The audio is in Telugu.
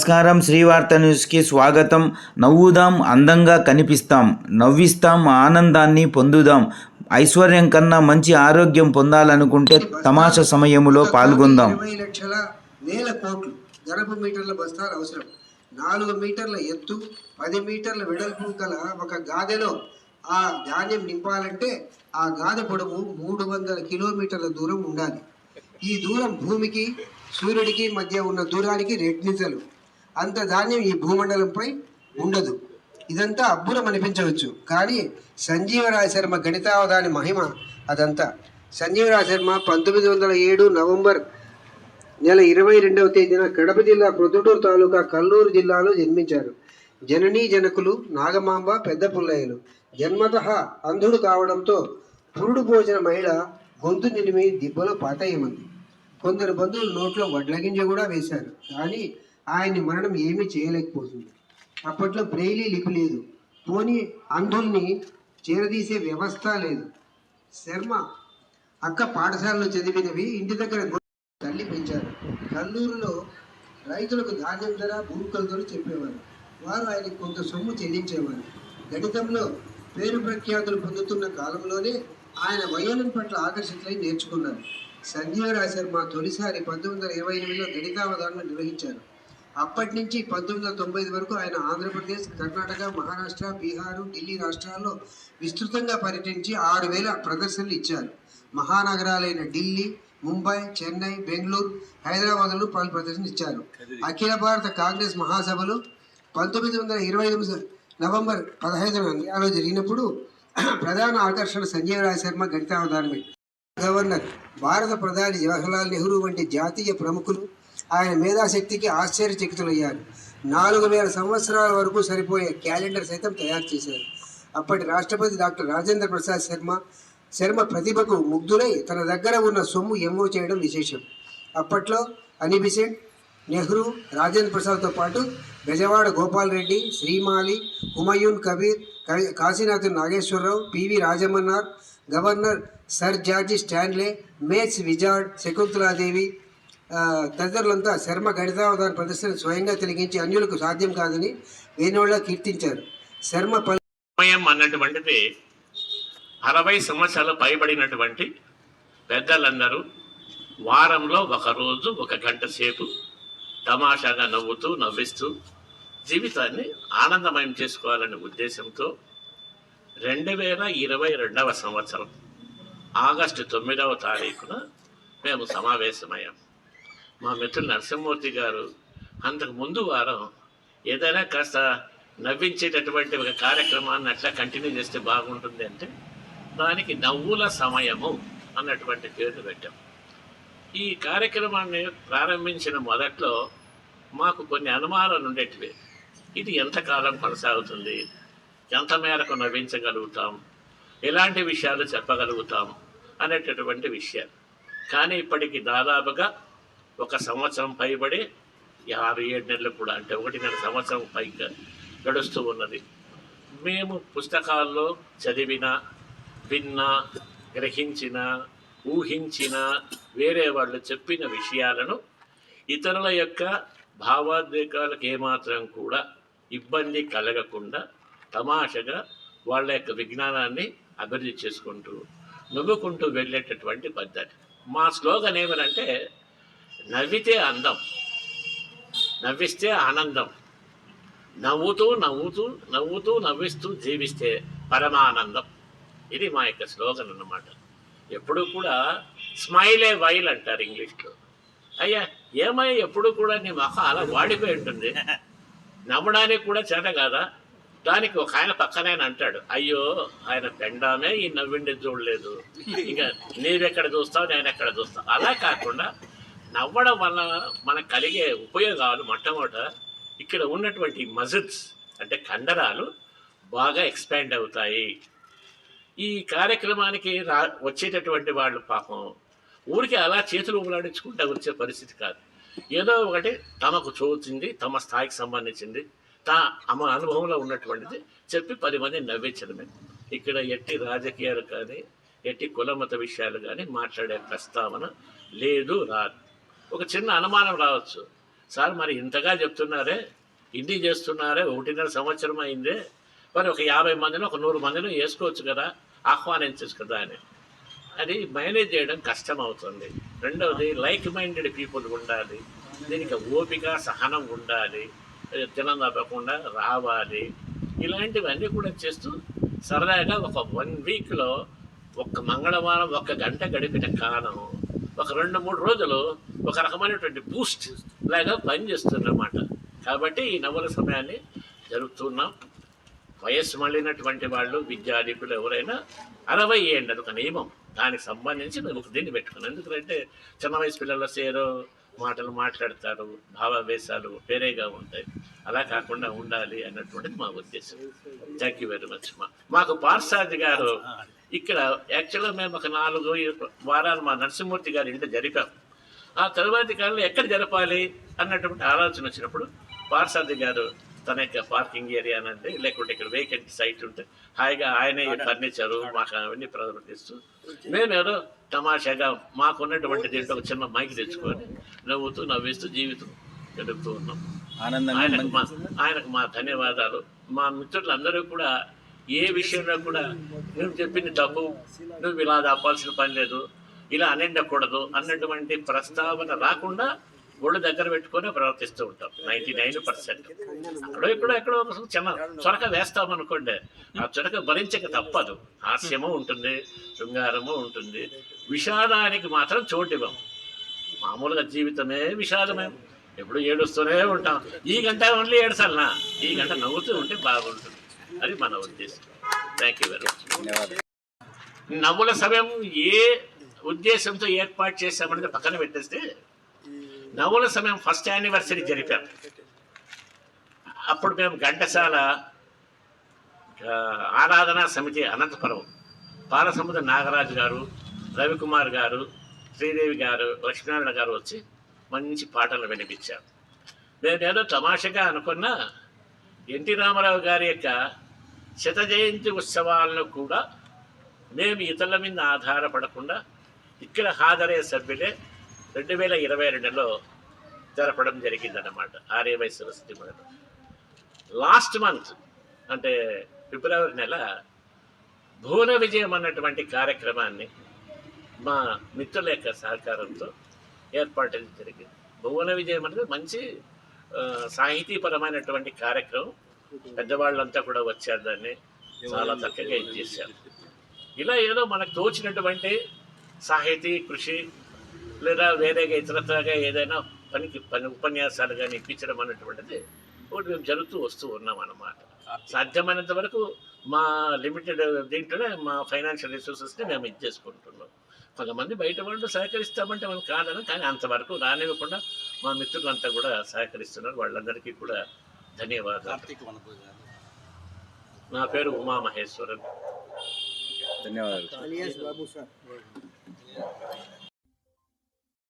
నమస్కారం. శ్రీవార్త న్యూస్కి స్వాగతం. నవ్వుదాం అందంగా కనిపిస్తాం. నవ్విస్తాం ఆనందాన్ని పొందుదాం. ఐశ్వర్యం కన్నా మంచి ఆరోగ్యం పొందాలనుకుంటే తమాషా సమయములో పాల్గొందాం. లక్షల వేల కోట్లు గరపు మీటర్ల బస్తాలు అవసరం. నాలుగు మీటర్ల ఎత్తు పది మీటర్ల వెడల్పు గల ఒక గాదెలో ఆ ధాన్యం నింపాలంటే ఆ గాదె పొడవు మూడు వందల కిలోమీటర్ల దూరం ఉండాలి. ఈ దూరం భూమికి సూర్యుడికి మధ్య ఉన్న దూరానికి రెట్నింతలు అంత ధాన్యం ఈ భూమండలంపై ఉండదు. ఇదంతా అబ్బురం అనిపించవచ్చు. కానీ సంజీవరాయ శర్మ గణితావధాని మహిమ అదంతా. సంజీవరాయ శర్మ పంతొమ్మిది వందల ఏడు నవంబర్ నెల ఇరవై రెండవ తేదీన కడప జిల్లా ప్రొద్దుటూరు తాలూకా కల్లూరు జిల్లాలో జన్మించారు. జననీ జనకులు నాగమాంబ పెద్ద పుల్లయ్యలు. జన్మత అంధుడు కావడంతో పురుడు పోసిన మహిళ గొంతు నిలిమి దిబ్బలో పాతయ్యమంది. కొందరు బంధువులు నోట్లో వడ్లగింజ కూడా వేశారు. కానీ ఆయన్ని మరణం ఏమీ చేయలేకపోతుంది. అప్పట్లో బ్రెయిలీ లిపి లేదు. పోనీ అంధుల్ని చేరదీసే వ్యవస్థ లేదు. శర్మ అక్క పాఠశాలలో చదివినవి ఇంటి దగ్గర తల్లి పెంచారు. కల్లూరులో రైతులకు ధాన్యం ధర భూమి కొలతలు చెప్పేవారు. వారు ఆయనకు కొంత సొమ్ము చెల్లించేవారు. గణితంలో పేరు ప్రఖ్యాతులు పొందుతున్న కాలంలోనే ఆయన వయోలిన్ పట్ల ఆకర్షితులై నేర్చుకున్నారు. సంజీవరాయ శర్మ తొలిసారి పంతొమ్మిది వందల ఇరవై ఎనిమిదిలో గణితావధానం నిర్వహించారు. అప్పటి నుంచి పంతొమ్మిది వందల తొంభై ఐదు వరకు ఆయన ఆంధ్రప్రదేశ్ కర్ణాటక మహారాష్ట్ర బీహారు ఢిల్లీ రాష్ట్రాల్లో విస్తృతంగా పర్యటించి ఆరు వేల ప్రదర్శనలు ఇచ్చారు. మహానగరాలైన ఢిల్లీ ముంబై చెన్నై బెంగళూరు హైదరాబాద్లో పలు ప్రదర్శనలు ఇచ్చారు. అఖిల భారత కాంగ్రెస్ మహాసభలు పంతొమ్మిది వందల ఇరవై ఎనిమిది నవంబర్ పదహైదున ఇండియాలో జరిగినప్పుడు ప్రధాన ఆకర్షణ సంజీవరాయ శర్మ గణితావధానమే. గవర్నర్ భారత ప్రధాని జవహర్లాల్ నెహ్రూ వంటి జాతీయ ప్రముఖులు ఆయన మేధాశక్తికి ఆశ్చర్యచకితులయ్యారు. నాలుగు వేల సంవత్సరాల వరకు సరిపోయే క్యాలెండర్ సైతం తయారు చేశారు. అప్పటి రాష్ట్రపతి డాక్టర్ రాజేంద్ర ప్రసాద్ శర్మ శర్మ ప్రతిభకు ముగ్ధులై తన దగ్గర ఉన్న సొమ్ము ఎమ్మో చేయడం విశేషం. అప్పట్లో అనిబిసెంట్ నెహ్రూ రాజేంద్ర ప్రసాద్తో పాటు బెజవాడ గోపాల్ రెడ్డి శ్రీమాలి హుమయూన్ కబీర్ కవి Kashinath Nageswara Rao PV Rajamannar governor sir George Stanley maths wizard Shakuntala Devi తదితరులంతా Sharma గణితావధాన ప్రదర్శన స్వయంగా తిరిగించి అన్యులకు సాధ్యం కాదని వేణోళ్ళ కీర్తించారు. శర్మ సమయం అన్నటువంటిది అరవై సంవత్సరాలు పైబడినటువంటి పెద్దలందరూ వారంలో ఒక రోజు ఒక గంట సేపు తమాషాగా నవ్వుతూ నవ్విస్తూ జీవితాన్ని ఆనందమయం చేసుకోవాలనే ఉద్దేశంతో రెండు వేల ఇరవై రెండవ సంవత్సరం ఆగస్టు తొమ్మిదవ తారీఖున మేము సమావేశమయ్యాం. మా మిత్రులు నరసింహమూర్తి గారు అంతకు ముందు వారం ఏదైనా కాస్త నవ్వించేటటువంటి ఒక కార్యక్రమాన్ని అట్లా కంటిన్యూ చేస్తే బాగుంటుంది అంటే దానికి నవ్వుల సమయము అన్నటువంటి పేరు పెట్టాం. ఈ కార్యక్రమాన్ని ప్రారంభించిన మొదట్లో మాకు కొన్ని అనుమానాలు ఉండేటివి. ఇది ఎంతకాలం కొనసాగుతుంది? ఎంత మేరకు నవ్వించగలుగుతాం? ఎలాంటి విషయాలు చెప్పగలుగుతాం? అనేటటువంటి విషయాలు. కానీ ఇప్పటికి దాదాపుగా ఒక సంవత్సరం పైబడి ఆరు ఏడు నెలలు కూడా అంటే ఒకటిన్నర సంవత్సరం పైగా గడుస్తూ ఉన్నది. మేము పుస్తకాల్లో చదివిన విన్న గ్రహించిన ఊహించిన వేరే వాళ్ళు చెప్పిన విషయాలను ఇతరుల యొక్క భావోద్వేగాలకు ఏమాత్రం కూడా ఇబ్బంది కలగకుండా తమాషగా వాళ్ళ యొక్క విజ్ఞానాన్ని అభివృద్ధి చేసుకుంటూ నవ్వుకుంటూ వెళ్ళేటటువంటి పద్ధతి. మా స్లోగన్ ఏమనంటే నవ్వితే అందం. నవ్విస్తే ఆనందం. నవ్వుతూ నవ్వుతూ నవ్వుతూ నవ్విస్తూ జీవిస్తే పరమానందం. ఇది మా యొక్క స్లోగన్ అన్నమాట. ఎప్పుడు కూడా స్మైలే వైల్ అంటారు ఇంగ్లీష్లో. అయ్యా ఏమయ్యా ఎప్పుడు కూడా నీ మొహం అలా వాడిపోయి ఉంటుంది. నవ్వడానికి కూడా చేత కాదా? దానికి ఒక ఆయన పక్కనే అంటాడు. అయ్యో ఆయన పెండామే ఈ నవ్విండి చూడలేదు. ఇంకా నీవెక్కడ చూస్తావు? నేను ఎక్కడ చూస్తావు? అలా కాకుండా నవ్వడం వల్ల మనకు కలిగే ఉపయోగాలు మొట్టమొదట ఇక్కడ ఉన్నటువంటి మజిల్స్ అంటే కండరాలు బాగా ఎక్స్పాండ్ అవుతాయి. ఈ కార్యక్రమానికి రా వచ్చేటటువంటి వాళ్ళు పాపం ఊరికి అలా చేతులు ఊలాడించుకుంటూ వచ్చే పరిస్థితి కాదు. ఏదో ఒకటి తమకు చూచింది తమ స్థాయికి సంబంధించింది తా తమ అనుభవంలో ఉన్నటువంటిది చెప్పి పది మంది నవ్వించడమే. ఇక్కడ ఎట్టి రాజకీయాలు కానీ ఎట్టి కులమత విషయాలు కానీ మాట్లాడే ప్రస్తావన లేదు రాదు. ఒక చిన్న అనుమానం రావచ్చు. సార్ మరి ఇంతగా చెప్తున్నారే ఇన్ని చేస్తున్నారే ఒకటిన్నర సంవత్సరం అయిందే మరి ఒక యాభై మందిని ఒక నూరు మందిని వేసుకోవచ్చు కదా ఆహ్వానించచ్చు కదా అని. అది మేనేజ్ చేయడం కష్టం అవుతుంది రెండవది లైక్ మైండెడ్ పీపుల్ ఉండాలి. దీనికి ఓపిక సహనం ఉండాలి. తినం తప్పకుండా రావాలి. ఇలాంటివన్నీ కూడా చేస్తూ సరదాగా ఒక వన్ వీక్లో ఒక్క మంగళవారం ఒక్క గంట గడిపిన కాలం ఒక రెండు మూడు రోజులు ఒక రకమైనటువంటి బూస్ట్ లాగా పనిచేస్తుందన్నమాట. కాబట్టి ఈ నవల సమయాన్ని జరుపుతున్నాం. వయస్సు మళ్ళినటువంటి వాళ్ళు విద్యాధికులు ఎవరైనా అరవై ఏండి అది ఒక నియమం. దానికి సంబంధించి మేము ఒక దీన్ని పెట్టుకున్నాం. ఎందుకంటే చిన్న వయసు పిల్లలు సేరో మాటలు మాట్లాడతారు భావావేశాలు వేరేగా ఉంటాయి. అలా కాకుండా ఉండాలి అన్నటువంటిది మా ఉద్దేశం. థ్యాంక్ యూ వెరీ మచ్ మా మాకు పార్సాది గారు ఇక్కడ యాక్చువల్గా మేము ఒక నాలుగు వారాలు మా నరసింహమూర్తి గారి ఇంట జరిపాం. ఆ తర్వాతి కాలంలో ఎక్కడ జరపాలి అన్నటువంటి ఆలోచన వచ్చినప్పుడు పార్సాది గారు తన యొక్క పార్కింగ్ ఏరియా అనండి లేకుంటే ఇక్కడ వేకెంట్ సైట్ ఉంటే హాయిగా ఆయనే ఫర్నిచరు మాకు అవన్నీ ప్రదర్శిస్తూ మేమేదో తమాషాగా మాకున్నటువంటి దీంట్లో ఒక చిన్న మైక్ తెచ్చుకొని నవ్వుతూ నవ్విస్తూ జీవితం గడుపుతూ ఉన్నాం. ఆనందంగా ఆయనకు మా ఆయనకు మా ధన్యవాదాలు. మా మిత్రులందరూ కూడా ఏ విషయంలో కూడా నువ్వు చెప్పింది తప్పు. నువ్వు ఇలా తప్పాల్సిన పని లేదు. ఇలా అనిండకూడదు అన్నటువంటి ప్రస్తావన రాకుండా ఒళ్ళు దగ్గర పెట్టుకొని ప్రవర్తిస్తూ ఉంటాం. Ninety nine percent. అక్కడో ఇక్కడో ఎక్కడో ఒక చిన్న చొరక వేస్తామనుకోండి ఆ చొరక భరించక తప్పదు. హాస్యము ఉంటుంది శృంగారము ఉంటుంది. విషాదానికి మాత్రం చోటు ఇవ్వం. మామూలుగా జీవితమే విషాదమే. ఎప్పుడు ఏడుస్తూనే ఉంటాం. ఈ గంట ఓన్లీ ఏడుసాలనా ఈ గంట నవ్వుతూ ఉంటే బాగుంటుంది. అది మన ఉద్దేశం. థ్యాంక్ యూ వెరీ మచ్ నవ్వుల సమయం ఏ ఉద్దేశంతో ఏర్పాటు చేశామనేది పక్కన పెట్టేస్తే నవ్వుల సమయం ఫస్ట్ యానివర్సరీ జరిపాం. అప్పుడు మేము ఘంటసాల ఆరాధనా సమితి అనంతపురం పాలసముద్ర నాగరాజు గారు రవికుమార్ గారు శ్రీదేవి గారు లక్ష్మీనారాయణ గారు వచ్చి మంచి పాటలు వినిపించారు. నేనేదో తమాషగా అనుకున్నా ఎన్టీ రామారావు గారి యొక్క శత జయంతి ఉత్సవాలను కూడా మేము ఇతరుల మీద ఆధారపడకుండా ఇక్కడ హాజరయ్యే సభ్యులే రెండు వేల ఇరవై రెండులో జరపడం జరిగిందన్నమాట. ఆర్యవై సరస్వతి మొదలు లాస్ట్ మంత్ అంటే ఫిబ్రవరి నెల భువన విజయం అన్నటువంటి కార్యక్రమాన్ని మా మిత్రుల యొక్క సహకారంతో ఏర్పాటు జరిగింది. భువన విజయం అనేది మంచి సాహితీపరమైనటువంటి కార్యక్రమం. పెద్దవాళ్ళంతా కూడా వచ్చారు దాన్ని. చాలా చక్కగా ఇచ్చేసారు ఇలా ఏదో మనకు తోచినటువంటి సాహితీ కృషి లేదా వేరేగా ఇతరత్రగా ఏదైనా పనికి పని ఉపన్యాసాలు కానీ ఇప్పించడం అన్నటువంటిది ఒకటి మేము జరుగుతూ వస్తూ ఉన్నాం అన్నమాట. సాధ్యమైనంత వరకు మా లిమిటెడ్ దీంట్లోనే మా ఫైనాన్షియల్ రిసోర్సెస్ని మేము ఇచ్చేసుకుంటున్నాం కొంతమంది బయట వాళ్ళు సహకరిస్తామంటే మనం కాదని కానీ అంతవరకు రానివ్వకుండా మా మిత్రులంతా కూడా సహకరిస్తున్నారు. వాళ్ళందరికీ కూడా ధన్యవాదాలు. నా పేరు ఉమామహేశ్వరన్. ధన్యవాదాలు. బాబు సార్.